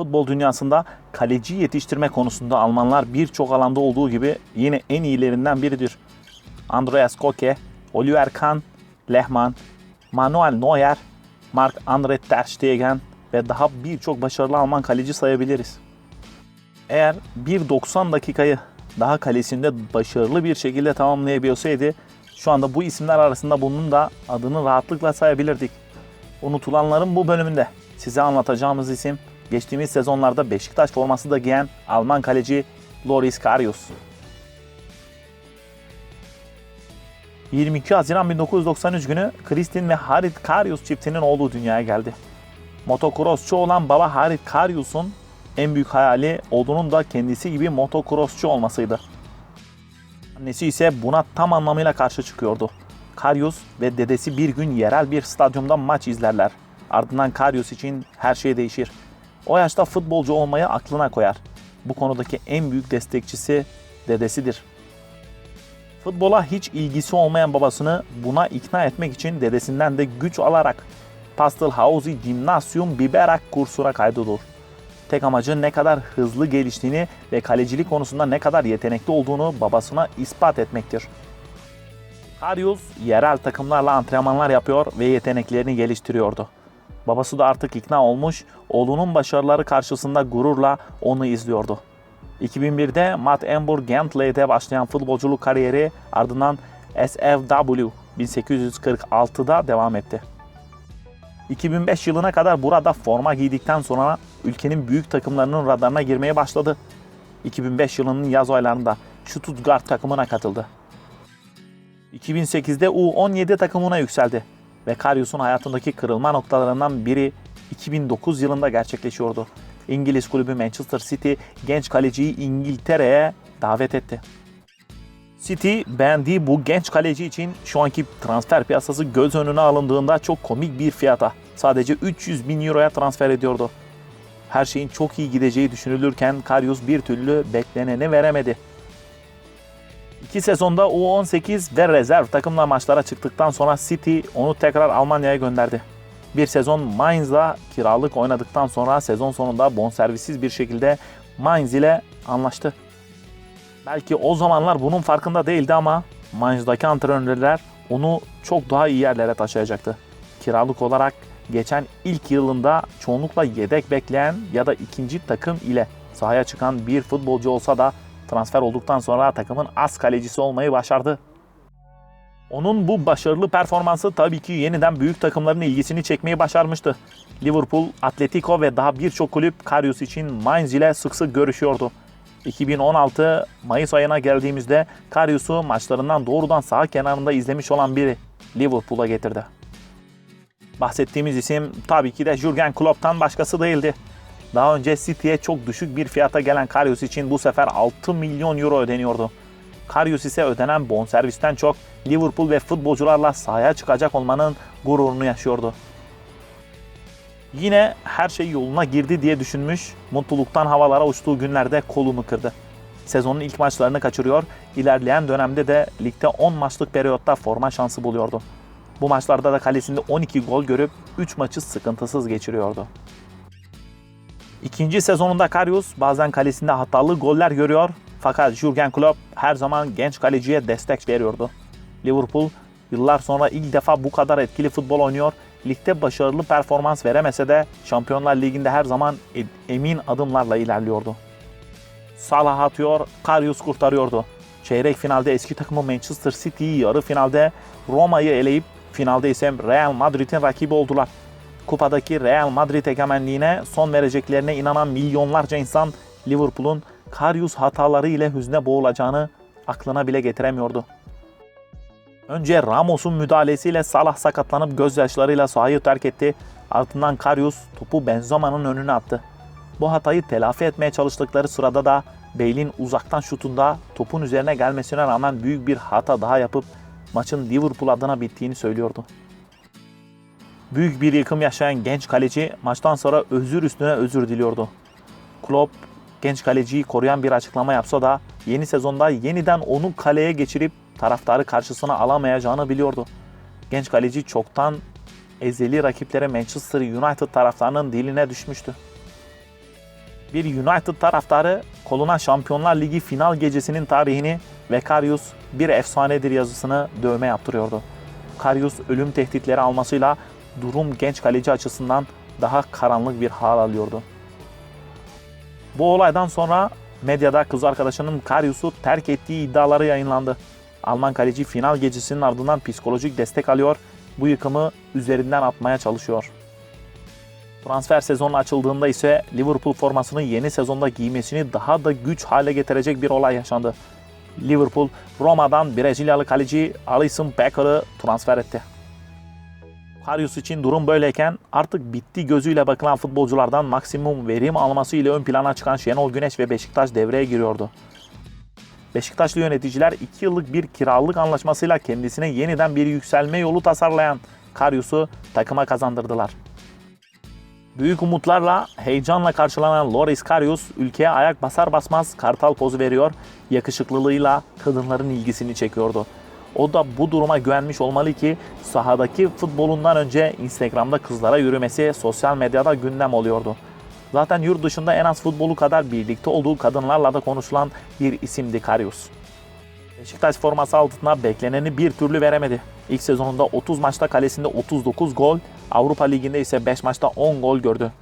Futbol dünyasında kaleci yetiştirme konusunda Almanlar birçok alanda olduğu gibi yine en iyilerinden biridir. Andreas Koke, Oliver Kahn, Lehmann, Manuel Neuer, Marc-André Ter Stegen ve daha birçok başarılı Alman kaleci sayabiliriz. Eğer bir 90 dakikayı daha kalesinde başarılı bir şekilde tamamlayabilseydi şu anda bu isimler arasında bunun da adını rahatlıkla sayabilirdik. Unutulanların bu bölümünde size anlatacağımız isim geçtiğimiz sezonlarda Beşiktaş forması da giyen Alman kaleci Loris Karius. 22 Haziran 1993 günü Kristin ve Harit Karius çiftinin olduğu dünyaya geldi. Motocrossçu olan baba Harit Karius'un en büyük hayali oğlunun da kendisi gibi motocrossçu olmasıydı. Annesi ise buna tam anlamıyla karşı çıkıyordu. Karius ve dedesi bir gün yerel bir stadyumda maç izlerler. Ardından Karius için her şey değişir. O yaşta futbolcu olmayı aklına koyar. Bu konudaki en büyük destekçisi dedesidir. Futbola hiç ilgisi olmayan babasını buna ikna etmek için dedesinden de güç alarak Pastelhausi Gymnasium Biberak kursuna kaydolur. Tek amacı ne kadar hızlı geliştiğini ve kalecilik konusunda ne kadar yetenekli olduğunu babasına ispat etmektir. Karius yerel takımlarla antrenmanlar yapıyor ve yeteneklerini geliştiriyordu. Babası da artık ikna olmuş, oğlunun başarıları karşısında gururla onu izliyordu. 2001'de Matt Emburg Gentley'de başlayan futbolculuk kariyeri ardından SFW 1846'da devam etti. 2005 yılına kadar burada forma giydikten sonra ülkenin büyük takımlarının radarına girmeye başladı. 2005 yılının yaz aylarında Stuttgart takımına katıldı. 2008'de U17 takımına yükseldi ve Karius'un hayatındaki kırılma noktalarından biri 2009 yılında gerçekleşiyordu. İngiliz kulübü Manchester City genç kaleciyi İngiltere'ye davet etti. City beğendiği bu genç kaleci için şu anki transfer piyasası göz önüne alındığında çok komik bir fiyata sadece 300 bin euroya transfer ediyordu. Her şeyin çok iyi gideceği düşünülürken Karius bir türlü bekleneni veremedi. İki sezonda U18 ve rezerv takımla maçlara çıktıktan sonra City onu tekrar Almanya'ya gönderdi. Bir sezon Mainz'la kiralık oynadıktan sonra sezon sonunda bonservisiz bir şekilde Mainz ile anlaştı. Belki o zamanlar bunun farkında değildi ama Mainz'daki antrenörler onu çok daha iyi yerlere taşıyacaktı. Kiralık olarak geçen ilk yılında çoğunlukla yedek bekleyen ya da ikinci takım ile sahaya çıkan bir futbolcu olsa da transfer olduktan sonra takımın az kalecisi olmayı başardı. Onun bu başarılı performansı tabii ki yeniden büyük takımların ilgisini çekmeyi başarmıştı. Liverpool, Atletico ve daha birçok kulüp Karius için Mainz ile sık sık görüşüyordu. 2016 Mayıs ayına geldiğimizde Karius'u maçlarından doğrudan sağ kenarında izlemiş olan biri Liverpool'a getirdi. Bahsettiğimiz isim tabii ki de Jurgen Klopp'tan başkası değildi. Daha önce City'ye çok düşük bir fiyata gelen Karius için bu sefer 6 milyon euro ödeniyordu. Karius ise ödenen bonservisten çok Liverpool ve futbolcularla sahaya çıkacak olmanın gururunu yaşıyordu. Yine her şey yoluna girdi diye düşünmüş, mutluluktan havalara uçtuğu günlerde kolunu kırdı. Sezonun ilk maçlarını kaçırıyor, ilerleyen dönemde de ligde 10 maçlık periyotta forma şansı buluyordu. Bu maçlarda da kalesinde 12 gol görüp 3 maçı sıkıntısız geçiriyordu. İkinci sezonunda Karius bazen kalesinde hatalı goller görüyor fakat Jurgen Klopp her zaman genç kaleciye destek veriyordu. Liverpool yıllar sonra ilk defa bu kadar etkili futbol oynuyor. Ligde başarılı performans veremese de Şampiyonlar Ligi'nde her zaman e- emin adımlarla ilerliyordu. Salah atıyor, Karius kurtarıyordu. Çeyrek finalde eski takımı Manchester City'yi yarı finalde Roma'yı eleyip finalde ise Real Madrid'in rakibi oldular. Kupadaki Real Madrid egemenliğine son vereceklerine inanan milyonlarca insan Liverpool'un Karius hataları ile hüzne boğulacağını aklına bile getiremiyordu. Önce Ramos'un müdahalesiyle Salah sakatlanıp gözyaşlarıyla sahayı terk etti. Ardından Karius topu Benzema'nın önüne attı. Bu hatayı telafi etmeye çalıştıkları sırada da Bale'in uzaktan şutunda topun üzerine gelmesine rağmen büyük bir hata daha yapıp maçın Liverpool adına bittiğini söylüyordu. Büyük bir yıkım yaşayan genç kaleci maçtan sonra özür üstüne özür diliyordu. Klopp genç kaleciyi koruyan bir açıklama yapsa da yeni sezonda yeniden onu kaleye geçirip taraftarı karşısına alamayacağını biliyordu. Genç kaleci çoktan ezeli rakiplere Manchester United taraftarının diline düşmüştü. Bir United taraftarı koluna Şampiyonlar Ligi final gecesinin tarihini ve Karius bir efsanedir yazısını dövme yaptırıyordu. Karius ölüm tehditleri almasıyla durum genç kaleci açısından daha karanlık bir hal alıyordu. Bu olaydan sonra medyada kız arkadaşının Karius'u terk ettiği iddiaları yayınlandı. Alman kaleci final gecesinin ardından psikolojik destek alıyor, bu yıkımı üzerinden atmaya çalışıyor. Transfer sezonu açıldığında ise Liverpool formasını yeni sezonda giymesini daha da güç hale getirecek bir olay yaşandı. Liverpool, Roma'dan Brezilyalı kaleci Alisson Becker'ı transfer etti. Karius için durum böyleyken artık bitti gözüyle bakılan futbolculardan maksimum verim alması ile ön plana çıkan Şenol Güneş ve Beşiktaş devreye giriyordu. Beşiktaşlı yöneticiler 2 yıllık bir kiralık anlaşmasıyla kendisine yeniden bir yükselme yolu tasarlayan Karius'u takıma kazandırdılar. Büyük umutlarla, heyecanla karşılanan Loris Karius ülkeye ayak basar basmaz kartal pozu veriyor, yakışıklılığıyla kadınların ilgisini çekiyordu. O da bu duruma güvenmiş olmalı ki sahadaki futbolundan önce Instagram'da kızlara yürümesi sosyal medyada gündem oluyordu. Zaten yurt dışında en az futbolu kadar birlikte olduğu kadınlarla da konuşulan bir isimdi Karius. Beşiktaş forması altında bekleneni bir türlü veremedi. İlk sezonunda 30 maçta kalesinde 39 gol, Avrupa Ligi'nde ise 5 maçta 10 gol gördü.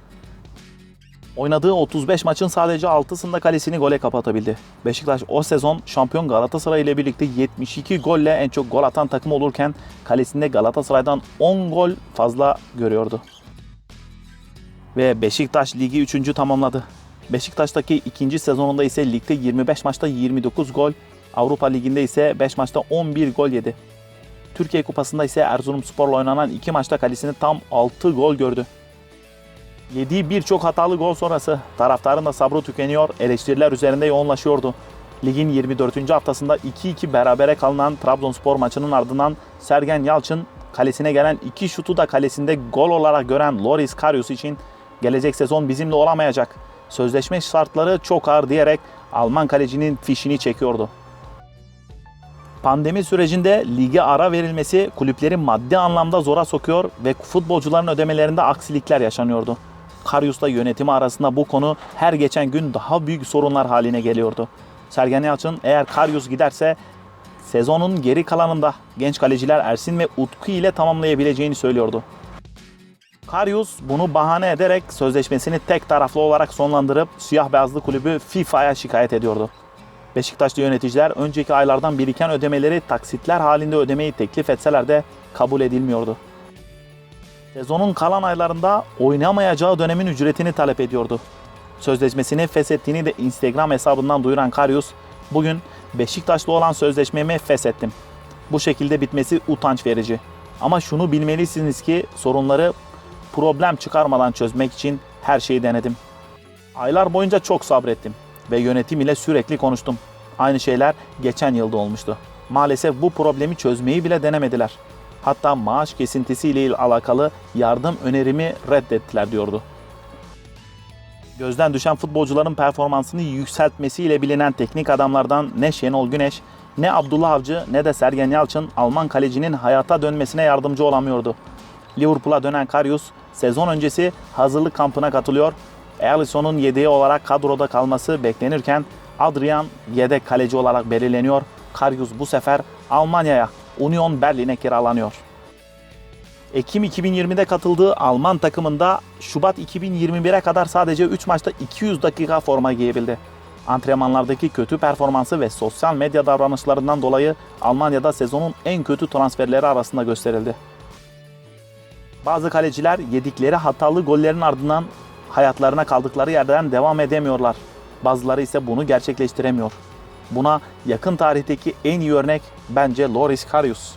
Oynadığı 35 maçın sadece 6'sında kalesini gole kapatabildi. Beşiktaş o sezon şampiyon Galatasaray ile birlikte 72 golle en çok gol atan takım olurken kalesinde Galatasaray'dan 10 gol fazla görüyordu. Ve Beşiktaş ligi 3. tamamladı. Beşiktaş'taki ikinci sezonunda ise ligde 25 maçta 29 gol, Avrupa Ligi'nde ise 5 maçta 11 gol yedi. Türkiye Kupası'nda ise Erzurumspor'la oynanan 2 maçta kalesinde tam 6 gol gördü. Yediği birçok hatalı gol sonrası taraftarın da sabrı tükeniyor, eleştiriler üzerinde yoğunlaşıyordu. Ligin 24. haftasında 2-2 berabere kalınan Trabzonspor maçının ardından Sergen Yalçın kalesine gelen iki şutu da kalesinde gol olarak gören Loris Karius için gelecek sezon bizimle olamayacak. Sözleşme şartları çok ağır diyerek Alman kalecinin fişini çekiyordu. Pandemi sürecinde lige ara verilmesi kulüpleri maddi anlamda zora sokuyor ve futbolcuların ödemelerinde aksilikler yaşanıyordu. Karius'la yönetimi arasında bu konu her geçen gün daha büyük sorunlar haline geliyordu. Sergen Yalçın eğer Karius giderse sezonun geri kalanında genç kaleciler Ersin ve Utku ile tamamlayabileceğini söylüyordu. Karius bunu bahane ederek sözleşmesini tek taraflı olarak sonlandırıp siyah beyazlı kulübü FIFA'ya şikayet ediyordu. Beşiktaşlı yöneticiler önceki aylardan biriken ödemeleri taksitler halinde ödemeyi teklif etseler de kabul edilmiyordu. Sezonun kalan aylarında oynamayacağı dönemin ücretini talep ediyordu. Sözleşmesini feshettiğini de Instagram hesabından duyuran Karius, bugün Beşiktaş'la olan sözleşmemi feshettim. Bu şekilde bitmesi utanç verici. Ama şunu bilmelisiniz ki sorunları problem çıkarmadan çözmek için her şeyi denedim. Aylar boyunca çok sabrettim ve yönetim ile sürekli konuştum. Aynı şeyler geçen yılda olmuştu. Maalesef bu problemi çözmeyi bile denemediler. Hatta maaş kesintisiyle alakalı yardım önerimi reddettiler diyordu. Gözden düşen futbolcuların performansını yükseltmesiyle bilinen teknik adamlardan ne Şenol Güneş, ne Abdullah Avcı ne de Sergen Yalçın Alman kalecinin hayata dönmesine yardımcı olamıyordu. Liverpool'a dönen Karius sezon öncesi hazırlık kampına katılıyor. Alisson'un yedeği olarak kadroda kalması beklenirken Adrian yedek kaleci olarak belirleniyor. Karius bu sefer Almanya'ya Union Berlin'e kiralanıyor. Ekim 2020'de katıldığı Alman takımında Şubat 2021'e kadar sadece 3 maçta 200 dakika forma giyebildi. Antrenmanlardaki kötü performansı ve sosyal medya davranışlarından dolayı Almanya'da sezonun en kötü transferleri arasında gösterildi. Bazı kaleciler yedikleri hatalı gollerin ardından hayatlarına kaldıkları yerden devam edemiyorlar. Bazıları ise bunu gerçekleştiremiyor. Buna yakın tarihteki en iyi örnek bence Loris Karius.